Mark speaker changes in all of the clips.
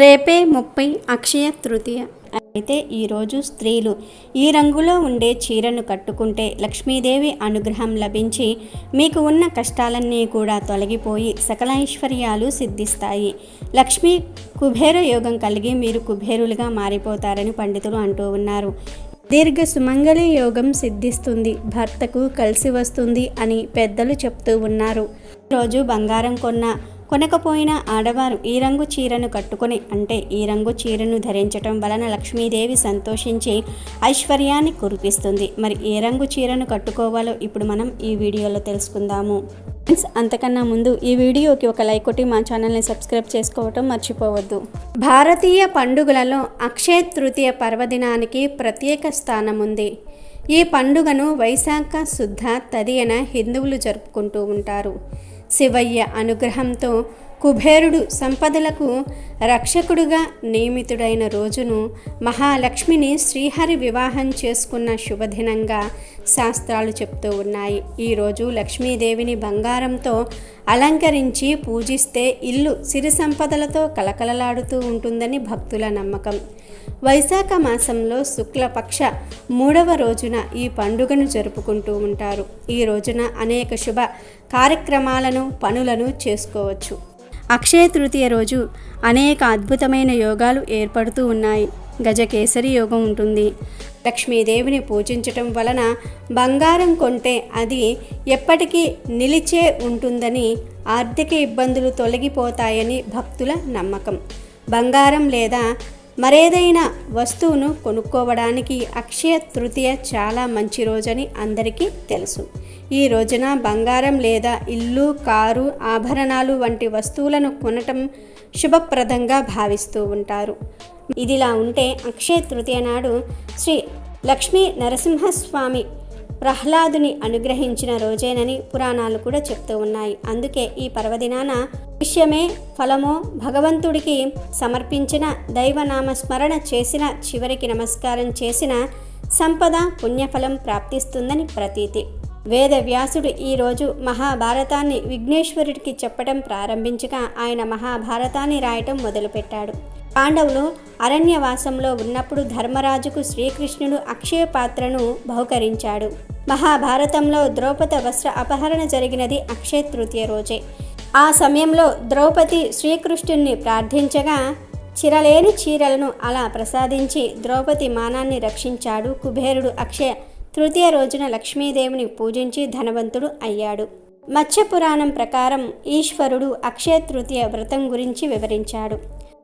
Speaker 1: రేపే ముప్పై అక్షయ తృతీయ. అయితే ఈరోజు స్త్రీలు ఈ రంగులో ఉండే చీరను కట్టుకుంటే లక్ష్మీదేవి అనుగ్రహం లభించి మీకు ఉన్న కష్టాలన్నీ కూడా తొలగిపోయి సకల ఐశ్వర్యాలు సిద్ధిస్తాయి. లక్ష్మీ కుబేర యోగం కలిగి మీరు కుబేరులుగా మారిపోతారని పండితులు అంటూ ఉన్నారు. దీర్ఘ సుమంగళి యోగం సిద్ధిస్తుంది భర్తకు కలిసి వస్తుంది అని పెద్దలు చెప్తూ ఉన్నారు. రోజు బంగారం కొన్న కొనకపోయిన ఆడవారు ఈ రంగు చీరను కట్టుకొని అంటే ఈ రంగు చీరను ధరించటం వలన లక్ష్మీదేవి సంతోషించి ఐశ్వర్యాన్ని కురిపిస్తుంది. మరి ఏ రంగు చీరను కట్టుకోవాలో ఇప్పుడు మనం ఈ వీడియోలో తెలుసుకుందాము. ఫ్రెండ్స్ అంతకన్నా ముందు ఈ వీడియోకి ఒక లైక్ కొట్టి మా ఛానల్ని సబ్స్క్రైబ్ చేసుకోవటం మర్చిపోవద్దు. భారతీయ పండుగలలో అక్షయ తృతీయ పర్వదినానికి ప్రత్యేక స్థానం ఉంది. ఈ పండుగను వైశాఖ శుద్ధ తదియన హిందువులు జరుపుకుంటూ ఉంటారు. శివయ్య అనుగ్రహంతో కుబేరుడు సంపదలకు రక్షకుడుగా నియమితుడైన రోజును మహాలక్ష్మిని శ్రీహరి వివాహం చేసుకున్న శుభదినంగా శాస్త్రాలు చెప్తూ ఉన్నాయి. ఈరోజు లక్ష్మీదేవిని బంగారంతో అలంకరించి పూజిస్తే ఇల్లు సిరి సంపదలతో కలకలలాడుతూ ఉంటుందని భక్తుల నమ్మకం. వైశాఖ మాసంలో శుక్లపక్ష మూడవ రోజున ఈ పండుగను జరుపుకుంటూ ఉంటారు. ఈ రోజున అనేక శుభ కార్యక్రమాలను పనులను చేసుకోవచ్చు. అక్షయ తృతీయ రోజు అనేక అద్భుతమైన యోగాలు ఏర్పడుతూ ఉన్నాయి. గజకేసరి యోగం ఉంటుంది. లక్ష్మీదేవిని పూజించటం వలన బంగారం కొంటే అది ఎప్పటికీ నిలిచే ఉంటుందని ఆర్థిక ఇబ్బందులు తొలగిపోతాయని భక్తుల నమ్మకం. బంగారం లేదా మరేదైనా వస్తువును కొనుక్కోవడానికి అక్షయ తృతీయ చాలా మంచి రోజని అందరికీ తెలుసు. ఈ రోజున బంగారం లేదా ఇల్లు కారు ఆభరణాలు వంటి వస్తువులను కొనటం శుభప్రదంగా భావిస్తూ ఉంటారు. ఇదిలా ఉంటే అక్షయ తృతీయ నాడు శ్రీ లక్ష్మీ నరసింహస్వామి ప్రహ్లాదుని అనుగ్రహించిన రోజేనని పురాణాలు కూడా చెప్తూ ఉన్నాయి. అందుకే ఈ పర్వదినాన విషయమే ఫలమో భగవంతుడికి సమర్పించిన దైవనామ స్మరణ చేసిన చివరికి నమస్కారం చేసిన సంపద పుణ్యఫలం ప్రాప్తిస్తుందని ప్రతీతి. వేదవ్యాసుడు ఈరోజు మహాభారతాన్ని విఘ్నేశ్వరుడికి చెప్పడం ప్రారంభించగా ఆయన మహాభారతాన్ని రాయటం మొదలుపెట్టాడు. పాండవులు అరణ్యవాసంలో ఉన్నప్పుడు ధర్మరాజుకు శ్రీకృష్ణుడు అక్షయ పాత్రను బహుకరించాడు. మహాభారతంలో ద్రౌపద వస్త్ర అపహరణ జరిగినది అక్షయ తృతీయ రోజే. ఆ సమయంలో ద్రౌపది శ్రీకృష్ణుణ్ణి ప్రార్థించగా చిరలేని చీరలను అలా ప్రసాదించి ద్రౌపది మానాన్ని రక్షించాడు. కుబేరుడు అక్షయ తృతీయ రోజున లక్ష్మీదేవిని పూజించి ధనవంతుడు అయ్యాడు. మత్స్య పురాణం ప్రకారం ఈశ్వరుడు అక్షయ తృతీయ వ్రతం గురించి వివరించాడు.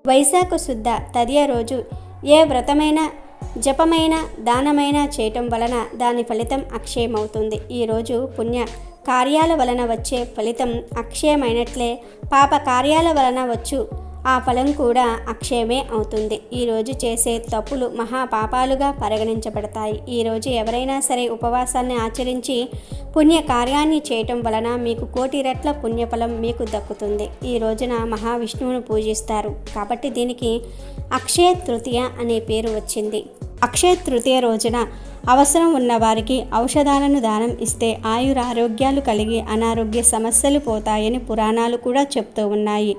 Speaker 1: వైశాఖ శుద్ధ తదియ రోజు ఏ వ్రతమైనా జపమైన దానమైన చేయటం వలన దాని ఫలితం అక్షయమవుతుంది. ఈరోజు పుణ్య కార్యాల వలన వచ్చే ఫలితం అక్షయమైనట్లే పాప కార్యాల వలన వచ్చు. ఆ ఫలం కూడా అక్షయమే అవుతుంది. ఈరోజు చేసే తప్పులు మహాపాపాలుగా పరిగణించబడతాయి. ఈరోజు ఎవరైనా సరే ఉపవాసాన్ని ఆచరించి పుణ్య కార్యాన్ని చేయటం వలన మీకు కోటి రెట్ల పుణ్యఫలం మీకు దక్కుతుంది. ఈ రోజున మహావిష్ణువును పూజిస్తారు. కాబట్టి దీనికి అక్షయ తృతీయ అనే పేరు వచ్చింది. అక్షయ తృతీయ రోజున అవసరం ఉన్న వారికి ఔషధాలను దానం ఇస్తే ఆయురారోగ్యాలు కలిగి అనారోగ్య సమస్యలు పోతాయని పురాణాలు కూడా చెప్తూ ఉన్నాయి.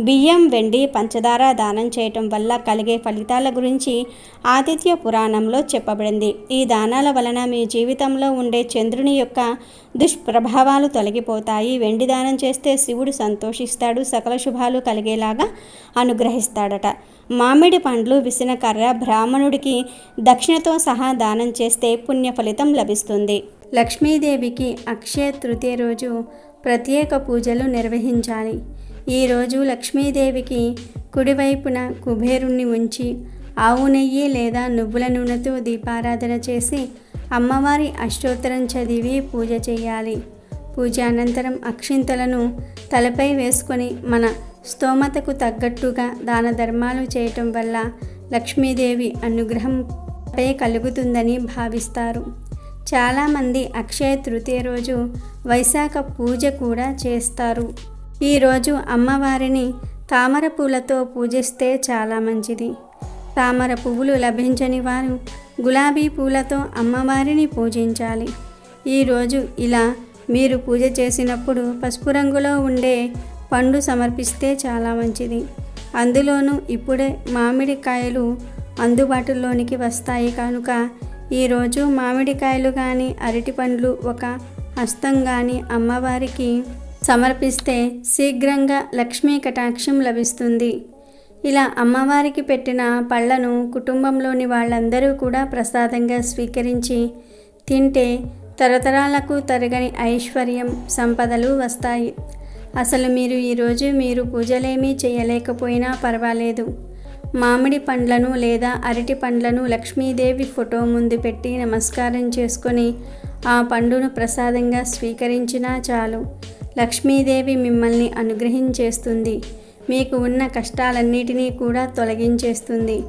Speaker 1: బియ్యం వెండి పంచదార దానం చేయటం వల్ల కలిగే ఫలితాల గురించి ఆతిథ్య పురాణంలో చెప్పబడింది. ఈ దానాల వలన మీ జీవితంలో ఉండే చంద్రుని యొక్క దుష్ప్రభావాలు తొలగిపోతాయి. వెండి దానం చేస్తే శివుడు సంతోషిస్తాడు సకల శుభాలు కలిగేలాగా అనుగ్రహిస్తాడట. మామిడి పండ్లు విసినకర్ర బ్రాహ్మణుడికి దక్షిణతో సహా దానం చేస్తే పుణ్య ఫలితం లభిస్తుంది. లక్ష్మీదేవికి అక్షయ తృతీయ రోజు ప్రత్యేక పూజలు నిర్వహించాలి. ఈరోజు లక్ష్మీదేవికి కుడివైపున కుబేరుణ్ణి ఉంచి ఆవు నెయ్యి లేదా నువ్వుల నూనెతో దీపారాధన చేసి అమ్మవారి అష్టోత్తరం చదివి పూజ చేయాలి. పూజ అనంతరం అక్షింతలను తలపై వేసుకొని మన స్తోమతకు తగ్గట్టుగా దాన ధర్మాలు చేయటం వల్ల లక్ష్మీదేవి అనుగ్రహంపై కలుగుతుందని భావిస్తారు. చాలామంది అక్షయ తృతీయ రోజు వైశాఖ పూజ కూడా చేస్తారు. ఈరోజు అమ్మవారిని తామర పూలతో పూజిస్తే చాలా మంచిది. తామర పువ్వులు లభించని వారు గులాబీ పూలతో అమ్మవారిని పూజించాలి. ఈరోజు ఇలా మీరు పూజ చేసినప్పుడు పసుపు రంగులో ఉండే పండు సమర్పిస్తే చాలా మంచిది. అందులోనూ ఇప్పుడే మామిడికాయలు అందుబాటులోనికి వస్తాయి కనుక ఈరోజు మామిడికాయలు కానీ అరటి పండ్లు ఒక హస్తం కానీ అమ్మవారికి సమర్పిస్తే శీఘ్రంగా లక్ష్మీ కటాక్షం లభిస్తుంది. ఇలా అమ్మవారికి పెట్టిన పళ్ళను కుటుంబంలోని వాళ్ళందరూ కూడా ప్రసాదంగా స్వీకరించి తింటే తరతరాలకు తరగని ఐశ్వర్యం సంపదలు వస్తాయి. అసలు మీరు ఈరోజు మీరు పూజలేమీ చేయలేకపోయినా పర్వాలేదు. మామిడి పండ్లను లేదా అరటి పండ్లను లక్ష్మీదేవి ఫోటో ముందు పెట్టి నమస్కారం చేసుకొని ఆ పండును ప్రసాదంగా స్వీకరించినా చాలు. లక్ష్మీదేవి మిమ్మల్ని అనుగ్రహించేస్తుంది. మీకు ఉన్న కష్టాలన్నిటినీ కూడా తొలగించేస్తుంది.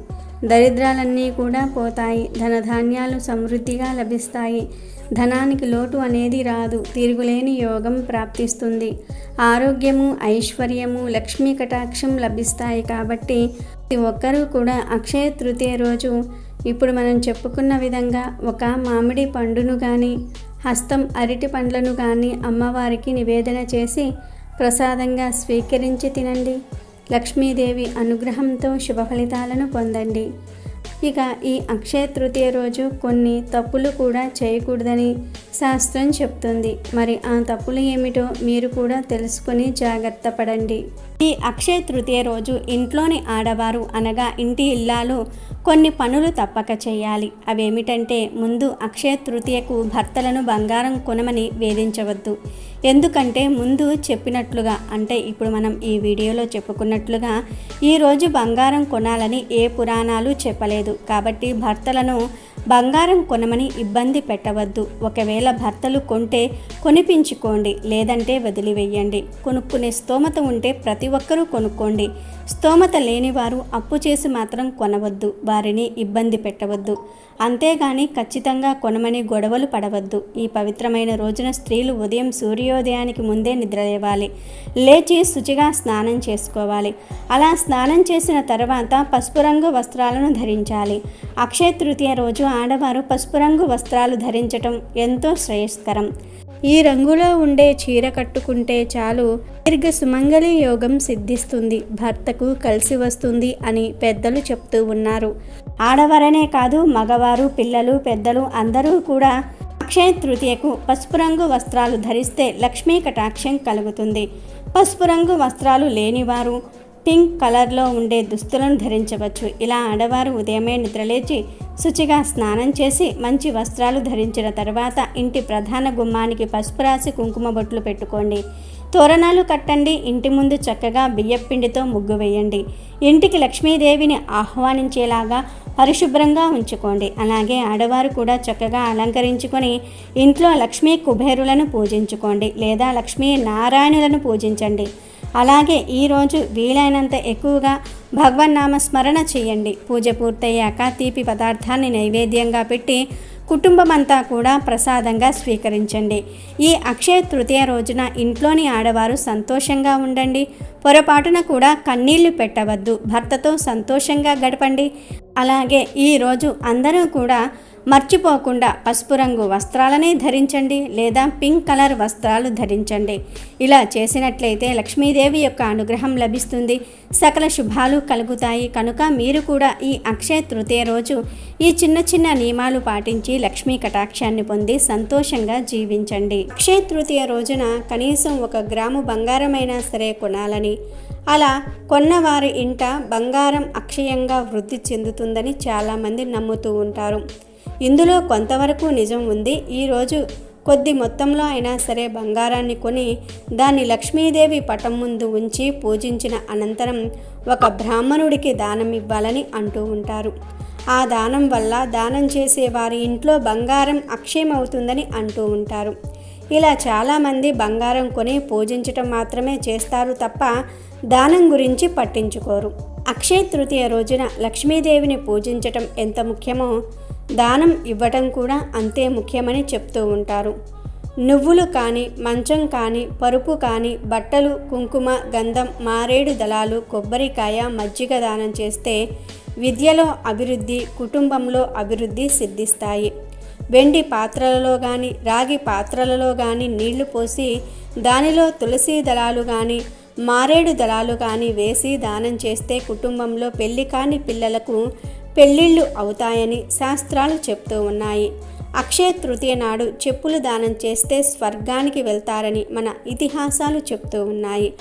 Speaker 1: దరిద్రాలన్నీ కూడా పోతాయి. ధనధాన్యాలు సమృద్ధిగా లభిస్తాయి. ధనానికి లోటు అనేది రాదు. తిరుగులేని యోగం ప్రాప్తిస్తుంది. ఆరోగ్యము ఐశ్వర్యము లక్ష్మీ కటాక్షం లభిస్తాయి కాబట్టి ప్రతి ఒక్కరూ కూడా అక్షయ తృతీయ రోజు. ఇప్పుడు మనం చెప్పుకున్న విధంగా ఒక మామిడి పండును కానీ హస్తం అరటి పండ్లను కానీ అమ్మవారికి నివేదన చేసి ప్రసాదంగా స్వీకరించి తినండి. లక్ష్మీదేవి అనుగ్రహంతో శుభ ఫలితాలను పొందండి. ఇక ఈ అక్షయ తృతీయ రోజు కొన్ని తప్పులు కూడా చేయకూడదని శాస్త్రం చెప్తుంది. మరి ఆ తప్పులు ఏమిటో మీరు కూడా తెలుసుకొని జాగ్రత్త పడండి. ఈ అక్షయ తృతీయ రోజు ఇంట్లోని ఆడవారు అనగా ఇంటి ఇల్లాలు కొన్ని పనులు తప్పక చేయాలి. అవేమిటంటే ముందు అక్షయ తృతీయకు భర్తలను బంగారం కొనమని వేధించవద్దు. ఎందుకంటే ముందు చెప్పినట్లుగా అంటే ఇప్పుడు మనం ఈ వీడియోలో చెప్పుకున్నట్లుగా ఈరోజు బంగారం కొనాలని ఏ పురాణాలు చెప్పలేదు. కాబట్టి భర్తలను బంగారం కొనమని ఇబ్బంది పెట్టవద్దు. ఒకవేళ భర్తలు కొంటే కొనిపించుకోండి లేదంటే వదిలివేయండి. కొనుక్కునే స్తోమత ఉంటే ప్రతి ఒక్కరూ కొనుక్కోండి. స్తోమత లేనివారు అప్పు చేసి మాత్రం కొనవద్దు వారిని ఇబ్బంది పెట్టవద్దు. అంతేగాని ఖచ్చితంగా కొనమని గొడవలు పడవద్దు. ఈ పవిత్రమైన రోజున స్త్రీలు ఉదయం సూర్యోదయానికి ముందే నిద్రలేవాలి. లేచి శుచిగా స్నానం చేసుకోవాలి. అలా స్నానం చేసిన తర్వాత పసుపు రంగు వస్త్రాలను ధరించాలి. అక్షయ తృతీయ రోజు ఆడవారు పసుపు రంగు వస్త్రాలు ధరించటం ఎంతో శ్రేయస్కరం. ఈ రంగులో ఉండే చీర కట్టుకుంటే చాలు దీర్ఘ సుమంగళి యోగం సిద్ధిస్తుంది భర్తకు కలిసి వస్తుంది అని పెద్దలు చెప్తూ ఉన్నారు. ఆడవారనే కాదు మగవారు పిల్లలు పెద్దలు అందరూ కూడా అక్షయ తృతీయకు పసుపు రంగు వస్త్రాలు ధరిస్తే లక్ష్మీ కటాక్షం కలుగుతుంది. పసుపు రంగు వస్త్రాలు లేనివారు పింక్ కలర్లో ఉండే దుస్తులను ధరించవచ్చు. ఇలా ఆడవారు ఉదయమే నిద్రలేచి శుచిగా స్నానం చేసి మంచి వస్త్రాలు ధరించిన తర్వాత ఇంటి ప్రధాన గుమ్మానికి పసుపు రాసి కుంకుమ బొట్లు పెట్టుకోండి. తోరణాలు కట్టండి. ఇంటి ముందు చక్కగా బియ్యపిండితో ముగ్గు వేయండి. ఇంటికి లక్ష్మీదేవిని ఆహ్వానించేలాగా పరిశుభ్రంగా ఉంచుకోండి. అలాగే ఆడవారు కూడా చక్కగా అలంకరించుకొని ఇంట్లో లక్ష్మీ కుబేరులను పూజించుకోండి. లేదా లక్ష్మీ నారాయణులను పూజించండి. అలాగే ఈరోజు వీలైనంత ఎక్కువగా భగవన్నామ స్మరణ చేయండి. పూజ పూర్తయ్యాక తీపి పదార్థాన్ని నైవేద్యంగా పెట్టి కుటుంబం అంతా కూడా ప్రసాదంగా స్వీకరించండి. ఈ అక్షయ తృతీయ రోజున ఇంట్లోని ఆడవారు సంతోషంగా ఉండండి. పొరపాటున కూడా కన్నీళ్ళు పెట్టవద్దు. భర్తతో సంతోషంగా గడపండి. అలాగే ఈరోజు అందరూ కూడా మర్చిపోకుండా పసుపు రంగు వస్త్రాలనే ధరించండి లేదా పింక్ కలర్ వస్త్రాలు ధరించండి. ఇలా చేసినట్లయితే లక్ష్మీదేవి యొక్క అనుగ్రహం లభిస్తుంది. సకల శుభాలు కలుగుతాయి. కనుక మీరు కూడా ఈ అక్షయ తృతీయ రోజు ఈ చిన్న చిన్న నియమాలు పాటించి లక్ష్మీ కటాక్షాన్ని పొంది సంతోషంగా జీవించండి. అక్షయ తృతీయ రోజున కనీసం ఒక గ్రాము బంగారమైనా సరే కొనాలని అలా కొన్నవారి ఇంట బంగారం అక్షయంగా వృద్ధి చెందుతుందని చాలామంది నమ్ముతూ ఉంటారు. ఇందులో కొంతవరకు నిజం ఉంది. ఈరోజు కొద్ది మొత్తంలో అయినా సరే బంగారాన్ని కొని దాన్ని లక్ష్మీదేవి పటం ముందు ఉంచి పూజించిన అనంతరం ఒక బ్రాహ్మణుడికి దానం ఇవ్వాలని అంటూ ఉంటారు. ఆ దానం వల్ల దానం చేసే వారి ఇంట్లో బంగారం అక్షయమవుతుందని అంటూ ఉంటారు. ఇలా చాలామంది బంగారం కొని పూజించటం మాత్రమే చేస్తారు తప్ప దానం గురించి పట్టించుకోరు. అక్షయ తృతీయ రోజున లక్ష్మీదేవిని పూజించటం ఎంత ముఖ్యమో దానం ఇవ్వటం కూడా అంతే ముఖ్యమని చెప్తూ ఉంటారు. నువ్వులు కానీ మంచం కానీ పరుపు కానీ బట్టలు కుంకుమ గంధం మారేడు దళాలు కొబ్బరికాయ మజ్జిగ దానం చేస్తే విద్యలో అభివృద్ధి కుటుంబంలో అభివృద్ధి సిద్ధిస్తాయి. వెండి పాత్రలలో కానీ రాగి పాత్రలలో కానీ నీళ్ళు పోసి దానిలో తులసి దళాలు కానీ మారేడు దళాలు కానీ వేసి దానం చేస్తే కుటుంబంలో పెళ్ళి కాని పిల్లలకు పెళ్ళిళ్ళు అవుతాయని శాస్త్రాలు చెప్తూ ఉన్నాయి. అక్షయ తృతీయ నాడు చెప్పులు దానం చేస్తే స్వర్గానికి వెళ్తారని మన ఇతిహాసాలు చెప్తూ ఉన్నాయి.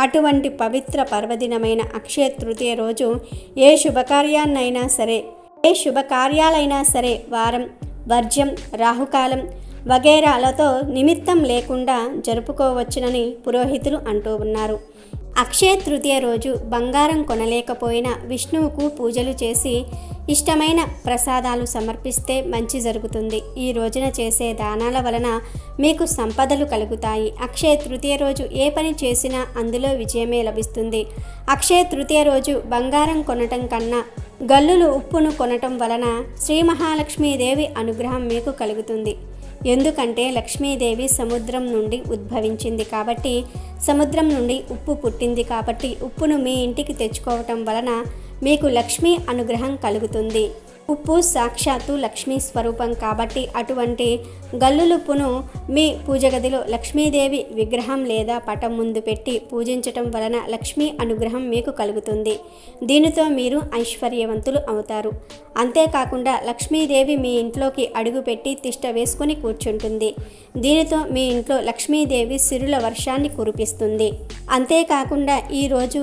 Speaker 1: అటువంటి పవిత్ర పర్వదినమైన అక్షయ తృతీయ రోజు ఏ శుభకార్యాన్నైనా సరే ఏ శుభకార్యాలైనా సరే వారం వర్జ్యం రాహుకాలం వగేరాలతో నిమిత్తం లేకుండా జరుపుకోవచ్చునని పురోహితులు అంటూ ఉన్నారు. అక్షయ తృతీయ రోజు బంగారం కొనలేకపోయినా విష్ణువుకు పూజలు చేసి ఇష్టమైన ప్రసాదాలు సమర్పిస్తే మంచి జరుగుతుంది. ఈ రోజున చేసే దానాల వలన మీకు సంపదలు కలుగుతాయి. అక్షయ తృతీయ రోజు ఏ పని చేసినా అందులో విజయమే లభిస్తుంది. అక్షయ తృతీయ రోజు బంగారం కొనటం కన్నా గల్లులు ఉప్పును కొనటం వలన శ్రీ మహాలక్ష్మీదేవి అనుగ్రహం మీకు కలుగుతుంది. ఎందుకంటే లక్ష్మీదేవి సముద్రం నుండి ఉద్భవించింది కాబట్టి సముద్రం నుండి ఉప్పు పుట్టింది కాబట్టి ఉప్పును మీ ఇంటికి తెచ్చుకోవటం వలన మీకు లక్ష్మీ అనుగ్రహం కలుగుతుంది. ఉప్పు సాక్షాత్తు లక్ష్మీ స్వరూపం కాబట్టి అటువంటి గల్లులుప్పును మీ పూజ గదిలో లక్ష్మీదేవి విగ్రహం లేదా పటం ముందు పెట్టి పూజించటం వలన లక్ష్మీ అనుగ్రహం మీకు కలుగుతుంది. దీనితో మీరు ఐశ్వర్యవంతులు అవుతారు. అంతేకాకుండా లక్ష్మీదేవి మీ ఇంట్లోకి అడుగుపెట్టి తిష్ట వేసుకొని కూర్చుంటుంది. దీనితో మీ ఇంట్లో లక్ష్మీదేవి సిరుల వర్షాన్ని కురిపిస్తుంది. అంతేకాకుండా ఈరోజు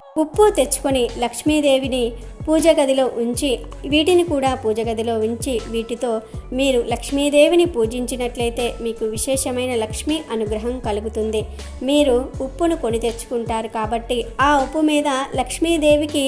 Speaker 1: ఉప్పు తెచ్చుకొని లక్ష్మీదేవిని పూజ గదిలో ఉంచి వీటిని కూడా పూజ గదిలో ఉంచి వీటితో మీరు లక్ష్మీదేవిని పూజించినట్లయితే మీకు విశేషమైన లక్ష్మీ అనుగ్రహం కలుగుతుంది. మీరు ఉప్పును కొని తెచ్చుకుంటారు కాబట్టి ఆ ఉప్పు మీద లక్ష్మీదేవికి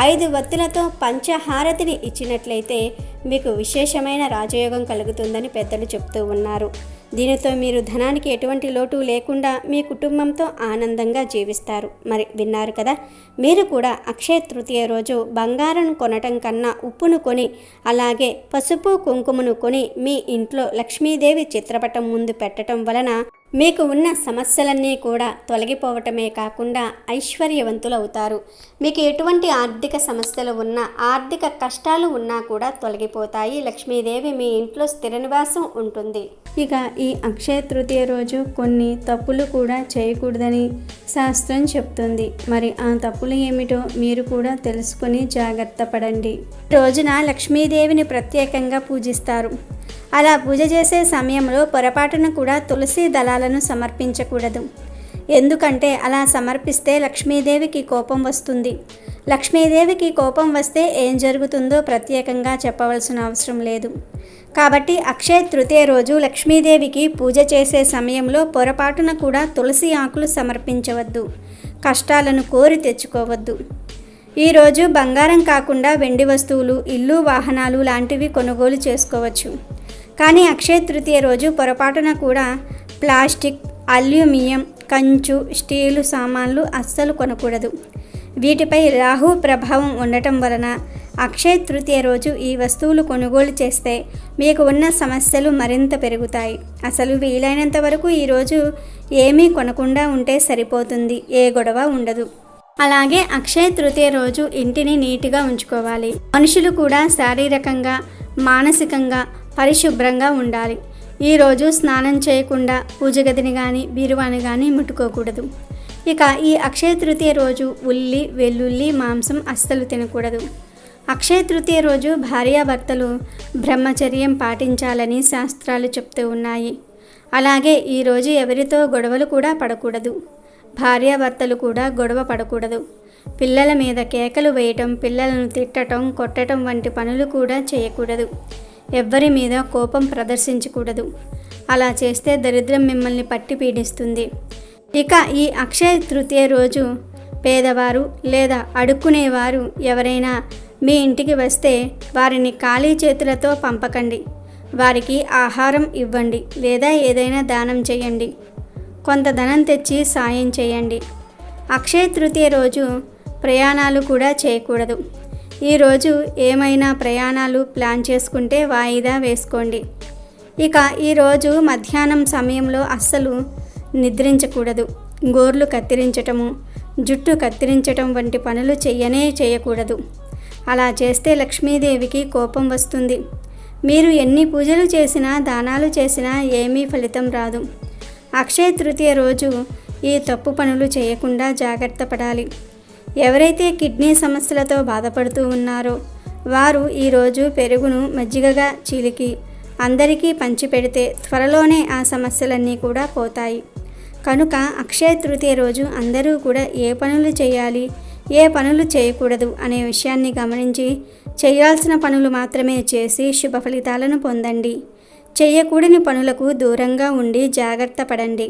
Speaker 1: ఐదు వత్తులతో పంచహారతిని ఇచ్చినట్లయితే మీకు విశేషమైన రాజయోగం కలుగుతుందని పెద్దలు చెప్తూ ఉన్నారు. దీనితో మీరు ధనానికి ఎటువంటి లోటు లేకుండా మీ కుటుంబంతో ఆనందంగా జీవిస్తారు. మరి విన్నారు కదా? మీరు కూడా అక్షయ తృతీయ రోజు బంగారం కొనటం కన్నా ఉప్పును కొని అలాగే పసుపు కుంకుమను కొని మీ ఇంట్లో లక్ష్మీదేవి చిత్రపటం ముందు పెట్టడం వలన మీకు ఉన్న సమస్యలన్నీ కూడా తొలగిపోవటమే కాకుండా ఐశ్వర్యవంతులవుతారు. మీకు ఎటువంటి ఆర్థిక సమస్యలు ఉన్నా ఆర్థిక కష్టాలు ఉన్నా కూడా తొలగిపోతాయి. లక్ష్మీదేవి మీ ఇంట్లో స్థిర నివాసం ఉంటుంది. ఇక ఈ అక్షయ తృతీయ రోజు కొన్ని తప్పులు కూడా చేయకూడదని శాస్త్రం చెప్తుంది. మరి ఆ తప్పులు ఏమిటో మీరు కూడా తెలుసుకొని జాగ్రత్త పడండి. రోజున లక్ష్మీదేవిని ప్రత్యేకంగా పూజిస్తారు. అలా పూజ చేసే సమయంలో పొరపాటున కూడా తులసి దళాలను సమర్పించకూడదు. ఎందుకంటే అలా సమర్పిస్తే లక్ష్మీదేవికి కోపం వస్తుంది. లక్ష్మీదేవికి కోపం వస్తే ఏం జరుగుతుందో ప్రత్యేకంగా చెప్పవలసిన అవసరం లేదు. కాబట్టి అక్షయ తృతీయ రోజు లక్ష్మీదేవికి పూజ చేసే సమయంలో పొరపాటున కూడా తులసి ఆకులు సమర్పించవద్దు. కష్టాలను కోరి తెచ్చుకోవద్దు. ఈరోజు బంగారం కాకుండా వెండి వస్తువులు ఇల్లు వాహనాలు లాంటివి కొనుగోలు చేసుకోవచ్చు. కానీ అక్షయ తృతీయ రోజు పొరపాటున కూడా ప్లాస్టిక్ అల్యూమినియం కంచు స్టీలు సామాన్లు అస్సలు కొనకూడదు. వీటిపై రాహు ప్రభావం ఉండటం వలన అక్షయ తృతీయ రోజు ఈ వస్తువులు కొనుగోలు చేస్తే మీకు ఉన్న సమస్యలు మరింత పెరుగుతాయి. అసలు వీలైనంత వరకు ఈరోజు ఏమీ కొనకుండా ఉంటే సరిపోతుంది. ఏ గొడవ ఉండదు. అలాగే అక్షయ తృతీయ రోజు ఇంటిని నీట్గా ఉంచుకోవాలి. మనుషులు కూడా శారీరకంగా మానసికంగా పరిశుభ్రంగా ఉండాలి. ఈరోజు స్నానం చేయకుండా పూజ గదిని కానీ బీరువాని కానీ ముట్టుకోకూడదు. ఇక ఈ అక్షయ తృతీయ రోజు ఉల్లి వెల్లుల్లి మాంసం అస్సలు తినకూడదు. అక్షయ తృతీయ రోజు భార్యాభర్తలు బ్రహ్మచర్యం పాటించాలని శాస్త్రాలు చెప్తూ ఉన్నాయి. అలాగే ఈరోజు ఎవరితో గొడవలు కూడా పడకూడదు. భార్యాభర్తలు కూడా గొడవ పడకూడదు. పిల్లల మీద కేకలు వేయటం పిల్లలను తిట్టటం కొట్టటం వంటి పనులు కూడా చేయకూడదు. ఎవ్వరి మీద కోపం ప్రదర్శించకూడదు. అలా చేస్తే దరిద్రం మిమ్మల్ని పట్టి పీడిస్తుంది. ఇక ఈ అక్షయ తృతీయ రోజు పేదవారు లేదా అడుక్కునేవారు ఎవరైనా మీ ఇంటికి వస్తే వారిని ఖాళీ చేతులతో పంపకండి. వారికి ఆహారం ఇవ్వండి లేదా ఏదైనా దానం చేయండి. కొంత ధనం తెచ్చి సాయం చేయండి. అక్షయ తృతీయ రోజు ప్రయాణాలు కూడా చేయకూడదు. ఈరోజు ఏమైనా ప్రయాణాలు ప్లాన్ చేసుకుంటే వాయిదా వేసుకోండి. ఇక ఈరోజు మధ్యాహ్నం సమయంలో అస్సలు నిద్రించకూడదు. గోర్లు కత్తిరించటము జుట్టు కత్తిరించటం వంటి పనులు చెయ్యనే చేయకూడదు అలా చేస్తే లక్ష్మీదేవికి కోపం వస్తుంది. మీరు ఎన్ని పూజలు చేసినా దానాలు చేసినా ఏమీ ఫలితం రాదు. అక్షయ తృతీయ రోజు ఈ తప్పు పనులు చేయకుండా జాగ్రత్త పడాలి. ఎవరైతే కిడ్నీ సమస్యలతో బాధపడుతూ ఉన్నారో వారు ఈరోజు పెరుగును మజ్జిగగా చీలికి అందరికీ పంచిపెడితే త్వరలోనే ఆ సమస్యలన్నీ కూడా పోతాయి. కనుక అక్షయ తృతీయ రోజు అందరూ కూడా ఏ పనులు చేయాలి ఏ పనులు చేయకూడదు అనే విషయాన్ని గమనించి చేయాల్సిన పనులు మాత్రమే చేసి శుభ ఫలితాలను పొందండి. చేయకూడని పనులకు దూరంగా ఉండి జాగ్రత్త పడండి.